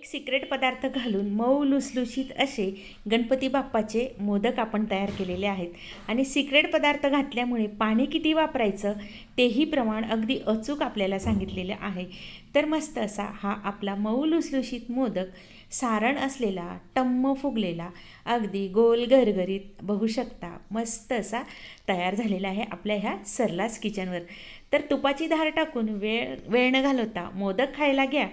एक सिक्रेट पदार्थ घालून मऊ लुसलुशीत असे गणपती बाप्पाचे मोदक आपण तयार केलेले आहेत. आणि सिक्रेट पदार्थ घातल्यामुळे पाणी किती वापरायचं तेही प्रमाण अगदी अचूक आपल्याला सांगितलेलं आहे. तर मस्त असा हा आपला मऊ लुसलुशीत मोदक सारण असलेला टम्म फुगलेला अगदी गोल गरगरीत बघू शकता मस्त असा तयार झालेला आहे आपल्या ह्या सरलास किचनवर. तर तुपाची धार टाकून वेळ वेळ न घालवता मोदक खायला घ्या.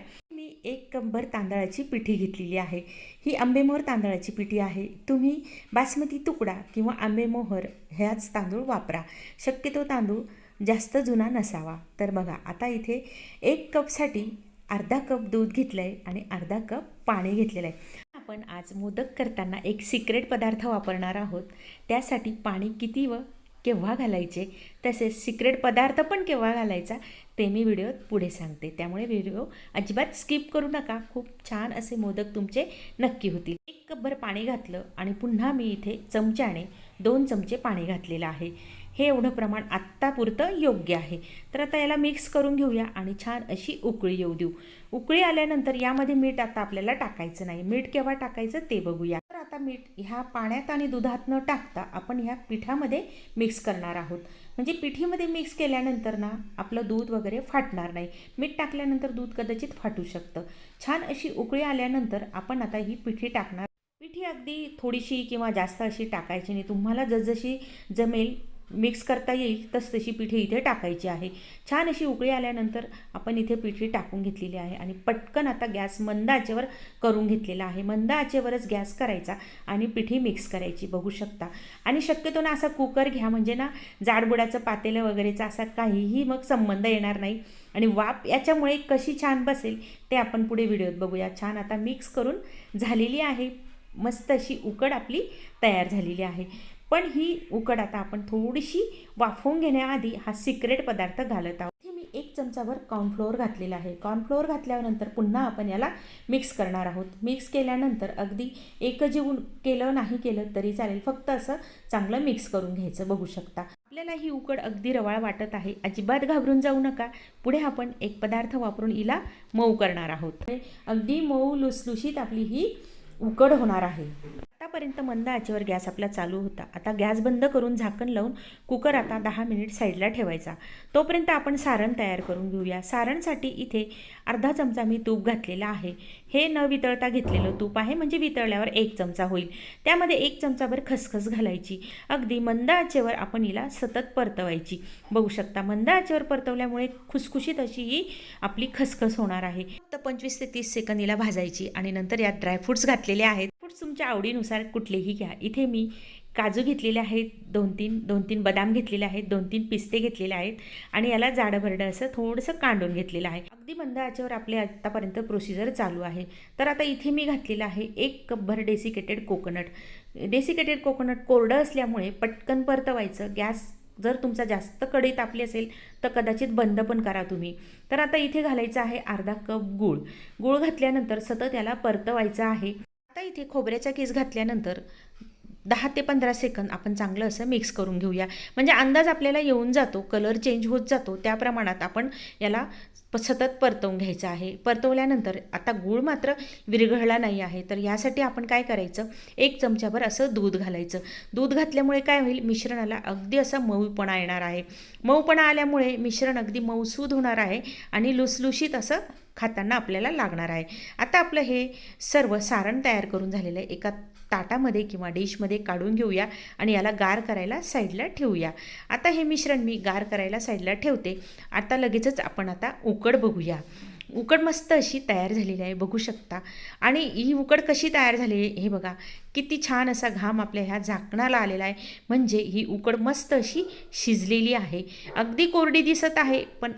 एक कंबर तांदळाची पिठी घेतलेली आहे. ही आंबेमोहर तांदळाची पिठी आहे. तुम्ही बासमती तुकडा किंवा आंबेमोहर ह्याच तांदूळ वापरा. शक्यतो तांदूळ जास्त जुना नसावा. तर बघा आता इथे एक कपसाठी अर्धा कप दूध घेतलं आहे आणि अर्धा कप पाणी घेतलेलं आहे आपण आज मोदक करताना एक सिक्रेट पदार्थ वापरणार आहोत. त्यासाठी पाणी किती व केव्हा घालायचे तसेच सिक्रेट पदार्थ पण केव्हा घालायचा ते मी व्हिडिओत पुढे सांगते. त्यामुळे व्हिडिओ अजिबात स्किप करू नका. खूप छान असे मोदक तुमचे नक्की होतील. एक कपभर पाणी घातलं आणि पुन्हा मी इथे चमच्याने दोन चमचे पाणी घातलेलं आहे. हे एवढं प्रमाण आत्तापुरतं योग्य आहे. तर आता याला मिक्स करून घेऊया आणि छान अशी उकळी येऊ देऊ. उकळी आल्यानंतर यामध्ये मीठ आता आपल्याला टाकायचं नाही. मीठ केव्हा टाकायचं ते बघूया. तर आता मीठ ह्या पाण्यात आणि दुधात न टाकता आपण ह्या पिठामध्ये मिक्स करणार आहोत. म्हणजे पिठीमध्ये मिक्स केल्यानंतर ना आपलं दूध वगैरे फाटणार नाही. मीठ टाकल्यानंतर दूध कदाचित फाटू शकतं. छान अशी उकळी आल्यानंतर आपण आता ही पिठी टाकणार. पिठी अगदी थोडीशी किंवा जास्त अशी टाकायची नाही. तुम्हाला जसजशी जमेल मिक्स करता येईल तस तशी पिठी इथे टाकायची आहे. छान अशी उकळी आल्यानंतर आपण इथे पिठी टाकून घेतलेली आहे आणि पटकन आता गॅस मंद आचेवर करून घेतलेला आहे. मंद आचेवरच गॅस करायचा आणि पिठी मिक्स करायची बघू शकता. आणि शक्यतो ना असा कुकर घ्या म्हणजे ना जाडबुडाचं पातेलं वगैरेचा असा काहीही मग संबंध येणार नाही. आणि वाफ याच्यामुळे कशी छान बसेल ते आपण पुढे व्हिडिओत बघूया. छान आता मिक्स करून झालेली आहे. मस्त अशी उकड आपली तयार झालेली आहे. पण ही उकड आता आपण थोडीशी वाफवून घेण्याआधी हा सिक्रेट पदार्थ घालत आहोत. इथे मी एक चमचाभर कॉर्नफ्लोअर घातलेला आहे. कॉर्नफ्लोअर घातल्यानंतर पुन्हा आपण याला मिक्स करणार आहोत. मिक्स केल्यानंतर अगदी एकजीवन केलं नाही केलं तरी चालेल. फक्त असं चांगलं मिक्स करून घ्यायचं बघू शकता. आपल्याला ही उकड अगदी रवाळ वाटत आहे. अजिबात घाबरून जाऊ नका. पुढे आपण एक पदार्थ वापरून हिला मऊ करणार आहोत. अगदी मऊ लुसलुशीत आपली ही उकड होणार आहे. आतापर्यंत मंद आचेवर गॅस आपला चालू होता. आता गॅस बंद करून झाकण लावून कुकर आता दहा मिनिट साईडला ठेवायचा. तोपर्यंत आपण सारण तयार करून घेऊया. सारणसाठी इथे अर्धा चमचा मी तूप घातलेला आहे. हे न वितळता घेतलेलं तूप आहे. म्हणजे वितळल्यावर एक चमचा होईल. त्यामध्ये एक चमचाभर खसखस घालायची. अगदी मंद आचेवर आपण हिला सतत परतवायची. बघू शकता मंद आचेवर परतवल्यामुळे खुसखुशीत अशी ही आपली खसखस होणार आहे. फक्त पंचवीस ते तीस सेकंद हिला भाजायची आणि नंतर यात ड्रायफ्रूट्स घातलेले आहेत. फ्रुट्स तुमच्या आवडीनुसार कुठलेही घ्या. इथे मी काजू घेतलेले आहेत दोन तीन दोन तीन बदाम घेतलेले आहेत दोन तीन पिस्ते घेतलेले आहेत आणि याला जाडं भरडं असं थोडंसं कांडून घेतलेलं आहे. अगदी बंद आचेवर आपले आत्तापर्यंत प्रोसिजर चालू आहे. तर आता इथे मी घातलेलं आहे एक कपभर डेसिकेटेड कोकोनट डेसिकेटेड कोकोनट कोरडं असल्यामुळे पटकन परतवायचं. गॅस जर तुमचा जास्त कढई तापली असेल तर कदाचित बंद पण करा तुम्ही. तर आता इथे घालायचं आहे अर्धा कप गूळ. गूळ घातल्यानंतर सतत याला परतवायचं आहे. आता इथे खोबऱ्याचा केस घातल्यानंतर दहा ते पंधरा सेकंद आपण चांगलं असं मिक्स करून घेऊया. म्हणजे अंदाज आपल्याला येऊन जातो कलर चेंज होत जातो त्या प्रमाणात आपण याला सतत परतवून घ्यायचं आहे. परतवल्यानंतर आता गूळ मात्र विरघळला नाही आहे. तर यासाठी आपण काय करायचं? एक चमच्याभर असं दूध घालायचं. दूध घातल्यामुळे काय होईल? मिश्रणाला अगदी असा मऊपणा येणार आहे. मऊपणा आल्यामुळे मिश्रण अगदी मऊसूद होणार आहे आणि लुसलुशीत असं खाताना आपल्याला लागणार आहे. आता आपलं हे सर्व सारण तयार करून झालेलं आहे. एका ताटामध्ये किंवा डिशमध्ये काढून घेऊया आणि याला गार करायला साईडला ठेवूया. आता हे मिश्रण मी गार करायला साईडला ठेवते. आता लगेचच आपण आता उकड बघूया. उकड मस्त अशी तयार झालेली आहे बघू शकता. आणि ही उकड कशी तयार झाली आहे हे बघा. किती छान असा घाम आपल्या ह्या झाकणाला आलेला आहे. म्हणजे ही उकड मस्त अशी शिजलेली आहे. अगदी कोरडी दिसत आहे पण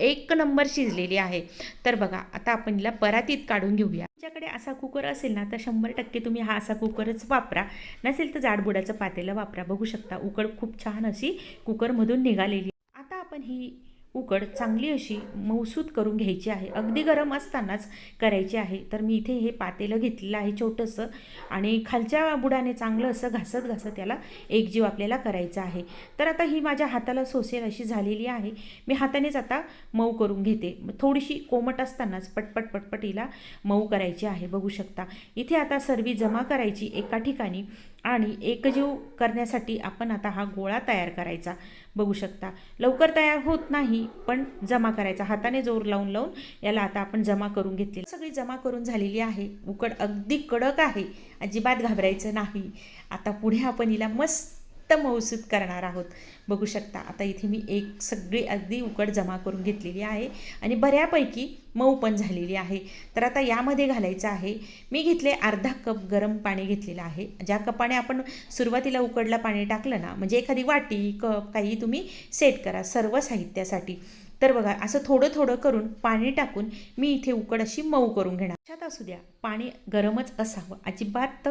एक नंबर शिजलेली आहे. तर बघा आता आपण हिला परातीत काढून घेऊया. तुमच्याकडे असा कुकर असेल ना तर शंभर टक्के तुम्ही हा असा कुकरच वापरा. नसेल तर जाडबुडाचं पातेलं वापरा. बघू शकता उकड खूप छान अशी कुकरमधून निघालेली आता आपण ही उकड चांगली अशी मौसूद करून घ्यायची आहे. अगदी गरम असतानाच करायची आहे. तर मी इथे हे पातेलं घेतलेलं आहे छोटंसं आणि खालच्या बुडाने चांगलं असं घासत घासत याला एकजीव आपल्याला करायचा आहे. तर आता ही माझ्या हाताला सोसेल अशी झालेली आहे. मी हातानेच आता मऊ करून घेते. थोडीशी कोमट असतानाच पटपट पटपट हिला मऊ करायची आहे. बघू शकता. इथे आता सर्वी जमा करायची एका ठिकाणी. आणि एकजीव करण्यासाठी आपण आता हा गोळा तयार करायचा. बघू शकता. लवकर तयार होत नाही पण जमा करायचा. हाताने जोर लावून लावून याला आता आपण जमा करून घेतली सगळी जमा करून झालेली आहे. उकड अगदी कडक आहे. अजिबात घाबरायचं नाही. आता पुढे आपण हिला मस्त मऊसूत करणार आहोत. बघू शकता आता इथे मी एक सगळी अगदी उकड जमा करून घेतलेली आहे आणि बऱ्यापैकी मऊ पण झालेली आहे. तर आता यामध्ये घालायचं आहे. मी घेतले अर्धा कप गरम पाणी घेतलेलं आहे. ज्या कपाने आपण सुरुवातीला उकडला पाणी टाकलं ना म्हणजे एखादी वाटी कप काही तुम्ही सेट करा सर्व साहित्यासाठी. तर बघा असं थोडं थोडं करून पाणी टाकून मी इथे उकड अशी मऊ करून घेणार. लक्षात असू द्या पाणी गरमच असावं. अजिबात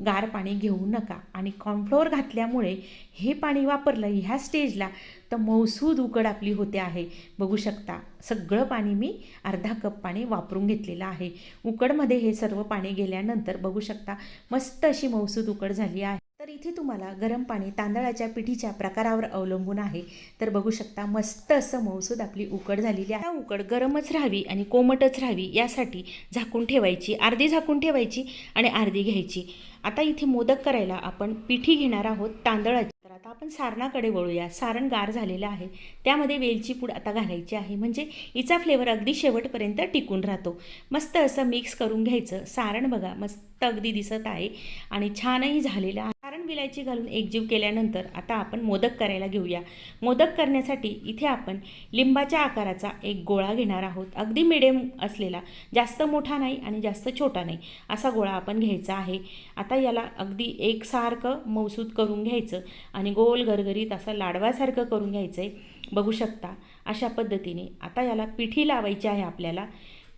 गार पाणी घेऊ नका. आणि कॉर्नफ्लोअर घातल्यामुळे हे पाणी वापरलं ह्या स्टेजला तर मौसूद उकड आपली होते आहे. बघू शकता सगळं पाणी मी अर्धा कप पाणी वापरून घेतलेलं आहे. उकडमध्ये हे सर्व पाणी गेल्यानंतर बघू शकता मस्त अशी मौसूद उकड झाली आहे. इथे तुम्हाला गरम पाणी तांदळाच्या पिठीच्या प्रकारावर अवलंबून आहे. तर बघू शकता मस्त असं मौसूद आपली उकड झालेली आहे. उकड गरमच राहावी आणि कोमटच राहावी यासाठी झाकून ठेवायची अर्धी झाकून ठेवायची आणि अर्धी घ्यायची. आता इथे मोदक करायला आपण पिठी घेणार आहोत तांदळाची. तर आता आपण सारणाकडे वळूया. सारण गार झालेलं आहे. त्यामध्ये वेलची पूड आता घालायची आहे. म्हणजे हिचा फ्लेवर अगदी शेवटपर्यंत टिकून राहतो. मस्त असं मिक्स करून घ्यायचं. सारण बघा मस्त अगदी दिसत आहे आणि छानही झालेलं आहे. विलायची घालून एकजीव केल्यानंतर आता आपण मोदक करायला घेऊया. मोदक करण्यासाठी इथे आपण लिंबाच्या आकाराचा एक गोळा घेणार आहोत. अगदी मिडियम असलेला. जास्त मोठा नाही आणि जास्त छोटा नाही. असा गोळा आपण घ्यायचा आहे. आता याला अगदी एकसारखं मौसूद करून घ्यायचं आणि गोल गरगरीत असं लाडवासारखं करून घ्यायचं आहे बघू शकता अशा पद्धतीने. आता याला पिठी लावायची आहे आपल्याला.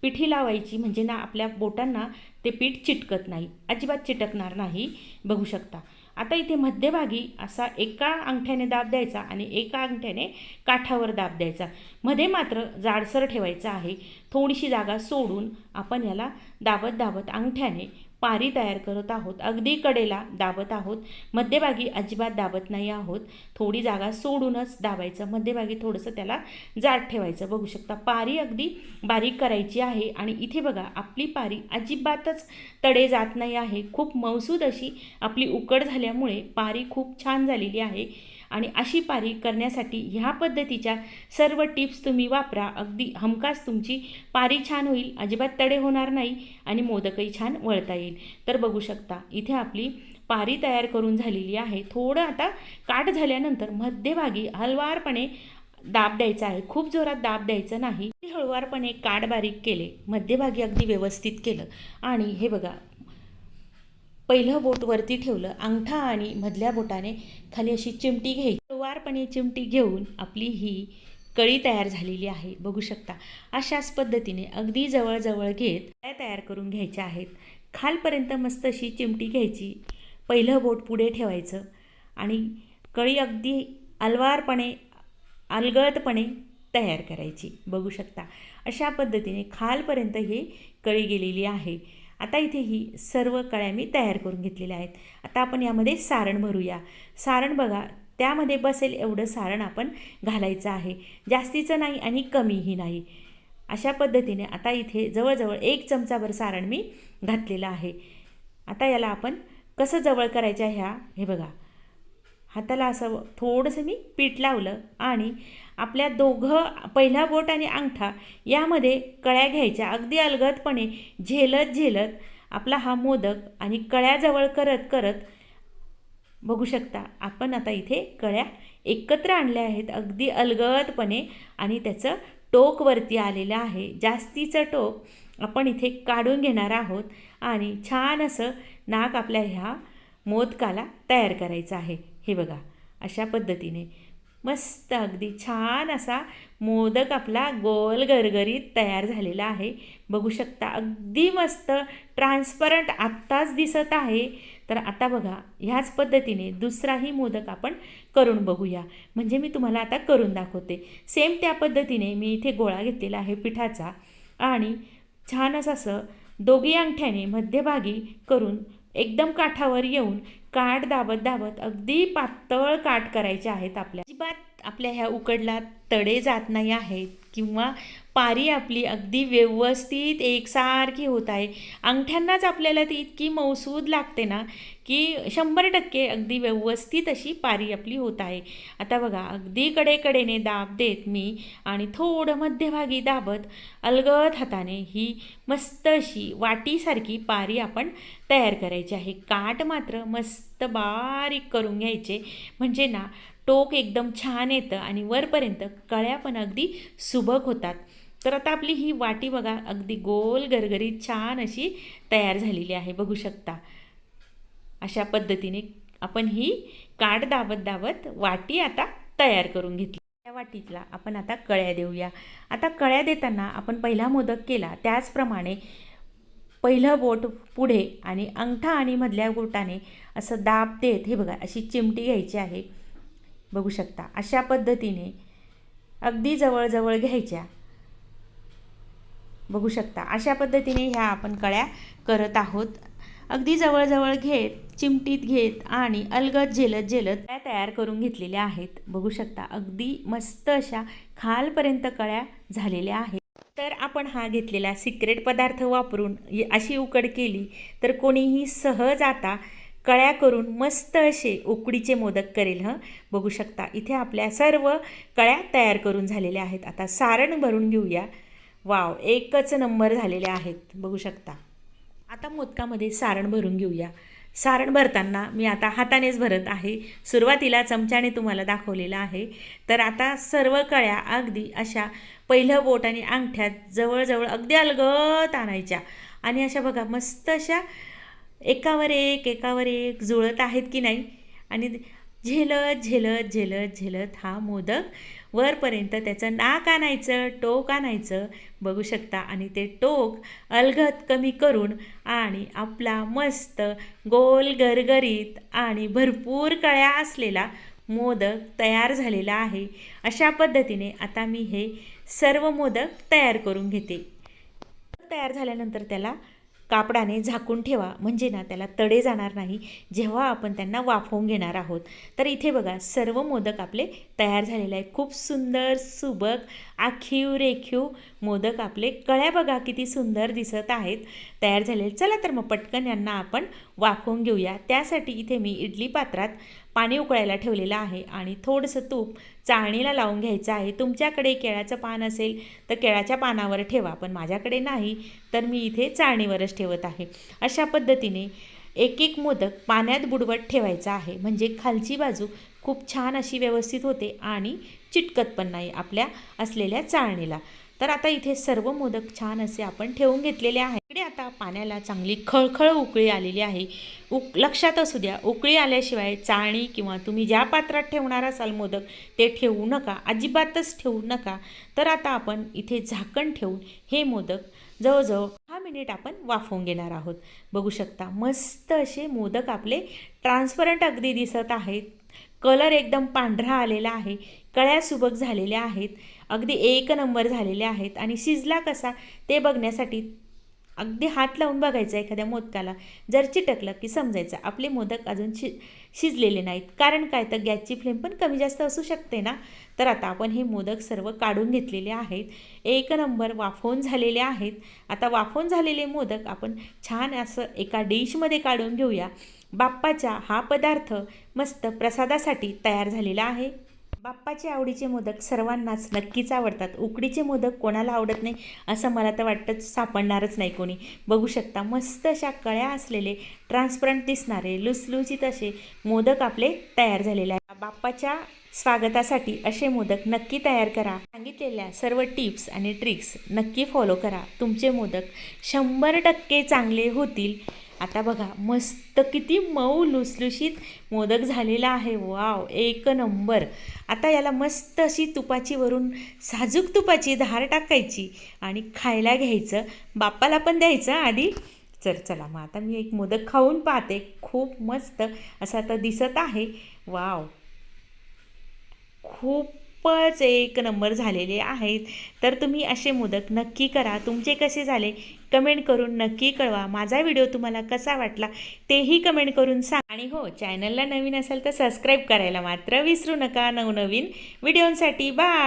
पिठी लावायची म्हणजे ना आपल्या बोटांना ते पीठ चिटकत नाही. अजिबात चिटकणार नाही. बघू शकता. आता इथे मध्यभागी असा एका अंगठ्याने दाब द्यायचा आणि एका अंगठ्याने काठावर दाब द्यायचा. मध्ये मात्र जाडसर ठेवायचं आहे. थोडीशी जागा सोडून आपण याला दाबत दाबत अंगठ्याने पारी तयार करत आहोत. अगदी कडेला दाबत आहोत. मध्यभागी अजिबात दाबत नाही आहोत. थोडी जागा सोडूनच दाबायचं. मध्यभागी थोडंसं त्याला जाड ठेवायचं. बघू शकता पारी अगदी बारीक करायची आहे आणि इथे बघा आपली पारी अजिबातच तडे जात नाही आहे. खूप मौसूद अशी आपली उकड झाल्यामुळे पारी खूप छान झालेली आहे. आणि अशी पारी करण्यासाठी ह्या पद्धतीच्या सर्व टिप्स तुम्ही वापरा. अगदी हमखास तुमची पारी छान होईल अजिबात तडे होणार नाही आणि मोदकही छान वळता येईल. तर बघू शकता इथे आपली पारी तयार करून झालेली आहे. थोडं आता काट झाल्यानंतर मध्यभागी हलवारपणे दाब द्यायचा आहे. खूप जोरात दाब द्यायचं नाही. हळुवारपणे काट बारीक केले. मध्यभागी अगदी व्यवस्थित केलं. आणि हे बघा पहिलं बोट वरती ठेवलं अंगठा आणि मधल्या बोटाने खाली अशी चिमटी घ्यायची. वारपणे चिमटी घेऊन आपली ही कळी तयार झालेली आहे. बघू शकता अशाच पद्धतीने अगदी जवळजवळ घेत काय तयार करून घ्यायच्या आहेत. खालपर्यंत मस्त अशी चिमटी घ्यायची. पहिलं बोट पुढे ठेवायचं आणि कळी अगदी अलवारपणे अलगळतपणे तयार करायची. बघू शकता अशा पद्धतीने खालपर्यंत ही कळी गेलेली आहे. आता इथे ही सर्व कळ्या मी तयार करून घेतलेल्या आहेत. आता आपण यामध्ये सारण भरूया. सारण बघा त्यामध्ये बसेल एवढं सारण आपण घालायचं आहे. जास्तीचं नाही आणि कमीही नाही. अशा पद्धतीने आता इथे जवळजवळ एक चमचाभर सारण मी घातलेलं आहे. आता याला आपण कसं जवळ करायचं ह्या हे बघा. हाताला असं थोडंसं मी पीठ लावलं आणि आपल्या दोघं पहिला बोट आणि अंगठा यामध्ये कळ्या घ्यायच्या. अगदी अलगदपणे झेलत झेलत आपला हा मोदक आणि कळ्याजवळ करत करत बघू शकता आपण आता इथे कळ्या एकत्र आणल्या आहेत. अगदी अलगदपणे आणि त्याचं टोकवरती आलेलं आहे. जास्तीचं टोक आपण इथे काढून घेणार आहोत आणि छान असं नाक आपल्या ह्या मोदकाला तयार करायचं आहे. हे बघा अशा पद्धतीने मस्त अगदी छान असा मोदक आपला गोल गरगरीत तयार झालेला आहे. बघू शकता अगदी मस्त ट्रान्सपरंट आत्ताच दिसत आहे. तर आता बघा ह्याच पद्धतीने दुसराही मोदक आपण करून बघूया. म्हणजे मी तुम्हाला आता करून दाखवते. सेम त्या पद्धतीने मी इथे गोळा घेतलेला आहे पिठाचा. आणि छान असं दोघी अंगठ्याने मध्यभागी करून एकदम काठावर येऊन काठ दाबत दाबत अगदी पातळ काठ करायचे आहेत आपल्या. अजिबात आपल्या ह्या उकडला तडे जात नाही आहेत किंवा पारी आपली अगदी व्यवस्थित एकसारखी होत आहे. अंगठ्यांनाच आपल्याला ती इतकी मौसूद लागते ना की शंभर टक्के अगदी व्यवस्थित अशी पारी आपली होत आहे. आता बघा अगदी कडेकडेने दाब देत मी आणि थोडं मध्यभागी दाबत अलगद हाताने ही मस्त अशी वाटीसारखी पारी आपण तयार करायची आहे. काठ मात्र मस्त बारीक करून घ्यायचे. म्हणजे ना टोक एकदम छान येतं आणि वरपर्यंत कळ्या पण अगदी सुबक होतात. तर आता आपली ही वाटी बघा अगदी गोल गरगरीत छान अशी तयार झालेली आहे बघू शकता. अशा पद्धतीने आपण ही काठ दाबत दाबत वाटी आता तयार करून घेतली. त्या वाटीला आपण आता कळ्या देऊया. आता कळ्या देताना आपण पहिला मोदक केला त्याचप्रमाणे पहिलं बोट पुढे आणि अंगठा आणि मधल्या बोटाने असं दाब देत हे बघा अशी चिमटी घ्यायची आहे. बघू शकता अशा पद्धतीने अगदी जवळजवळ घ्यायच्या. बघू शकता. अशा पद्धतीने ह्या आपण कळ्या करत आहोत. अगदी जवळजवळ घेत चिमटीत घेत आणि अलगद झेलत झेलत कळ्या तयार करून घेतलेल्या आहेत. बघू शकता अगदी मस्त अशा खालपर्यंत कळ्या झालेल्या आहेत. तर आपण हा घेतलेला सिक्रेट पदार्थ वापरून अशी उकड केली तर कोणीही सहज आता कळ्या करून मस्त असे उकडीचे मोदक करेल हं? बघू शकता इथे आपल्या सर्व कळ्या तयार करून झालेल्या आहेत. आता सारण भरून घेऊया. वाव एकच नंबर झालेले आहेत. बघू शकता. आता मोदकामध्ये सारण भरून घेऊया. सारण भरताना मी आता हातानेच भरत आहे. सुरुवातीला चमच्याने तुम्हाला दाखवलेलं आहे. तर आता सर्व कळ्या अगदी अशा पहिलं बोट आणि अंगठ्यात जवळजवळ अगदी अलगत आणायच्या. आणि अशा बघा मस्त अशा एकावर एक एकावर एक जुळत आहेत की नाही? आणि झेलत झेलत झेलत झेलत हा मोदक वरपर्यंत त्याचं नाक आणायचं टोक आणायचं बघू शकता. आणि ते टोक अलगद कमी करून आणि आपला मस्त गोल गरगरीत आणि भरपूर कळ्या असलेला मोदक तयार झालेला आहे. अशा पद्धतीने आता मी हे सर्व मोदक तयार करून घेते. तयार झाल्यानंतर त्याला कापडाने झाकून ठेवा. म्हणजे ना त्याला तडे जाणार नाही. जेव्हा आपण त्यांना वाफवून घेणार आहोत. तर इथे बघा सर्व मोदक आपले तयार झालेले आहे खूप सुंदर सुबक आखीव रेखीव मोदक आपले. कळ्या बघा किती सुंदर दिसत आहेत. तयार झालेले. चला तर मग पटकन यांना आपण वाफवून घेऊया. त्यासाठी इथे मी इडली पात्रात पाणी उकळायला ठेवलेलं आहे आणि थोडंसं तूप चाळणीला लावून घ्यायचं आहे. तुमच्याकडे केळ्याचं पान असेल तर केळ्याच्या पानावर ठेवा पण माझ्याकडे नाही तर मी इथे चाळणीवरच ठेवत आहे. अशा पद्धतीने एक एक मोदक पाण्यात बुडवत ठेवायचा आहे. म्हणजे खालची बाजू खूप छान अशी व्यवस्थित होते आणि चिटकत पण नाही आपल्या असलेल्या चाळणीला. तर आता इथे सर्व मोदक छान असे आपण ठेवून घेतलेले आहे इकडे आता पाण्याला चांगली खळखळ उकळी आलेली आहे. उक लक्षात असू द्या उकळी आल्याशिवाय चाळणी किंवा तुम्ही ज्या पात्रात ठेवणार असाल मोदक ते ठेवू नका अजिबातच ठेवू नका. तर आता आपण इथे झाकण ठेवून हे मोदक जवळजवळ दहा मिनिट आपण वाफवून घेणार आहोत. बघू शकता मस्त असे मोदक आपले ट्रान्सपरंट अगदी दिसत आहेत. कलर एकदम पांढरा आलेला आहे. कळ्या सुबक झालेल्या आहेत. अगदी एक नंबर झालेले आहेत. आणि शिजला कसा ते बघण्यासाठी अगदी हात लावून बघायचा एखाद्या मोदकाला. जर चिटकलं की समजायचं आपले मोदक अजून शि शिजलेले नाहीत. कारण काय? तर गॅसची फ्लेम पण कमी जास्त असू शकते ना? तर आता आपण हे मोदक सर्व काढून घेतलेले आहेत. एक नंबर वाफवून झालेले आहेत. आता वाफवून झालेले मोदक आपण छान असं एका डिशमध्ये काढून घेऊया. बाप्पाचा हा पदार्थ मस्त प्रसादासाठी तयार झालेला आहे. बाप्पाचे आवडीचे मोदक सर्वांनाच नक्कीच आवडतात. उकडीचे मोदक कोणाला आवडत नाही असं मला तर वाटतं सापडणारच नाही कोणी. बघू शकता मस्त अशा कळ्या असलेले ट्रान्सपरंट दिसणारे लुसलुसीत असे मोदक आपले तयार झालेले आहे बाप्पाच्या स्वागतासाठी असे मोदक नक्की तयार करा. सांगितलेल्या सर्व टिप्स आणि ट्रिक्स नक्की फॉलो करा. तुमचे मोदक शंभर टक्के चांगले होतील. आता बघा मस्त किती मऊ लुसलुशीत मोदक झालेला आहे. वाव एक नंबर. आता याला मस्त अशी तुपाची वरून साजूक तुपाची धार टाकायची आणि खायला घ्यायचं. बाप्पाला पण द्यायचं आधी. तर चला मग आता मी एक मोदक खाऊन पाहते. खूप मस्त असं आता दिसत आहे. वाव. खूप खूपच एक नंबर झालेले आहेत. तर तुम्ही असे मोदक नक्की करा. तुमचे कसे झाले कमेंट करून नक्की कळवा. माझा व्हिडिओ तुम्हाला कसा वाटला तेही कमेंट करून सांग. आणि हो चॅनलला नवीन असाल तर सबस्क्राईब करायला मात्र विसरू नका. नवनवीन व्हिडिओंसाठी बाय!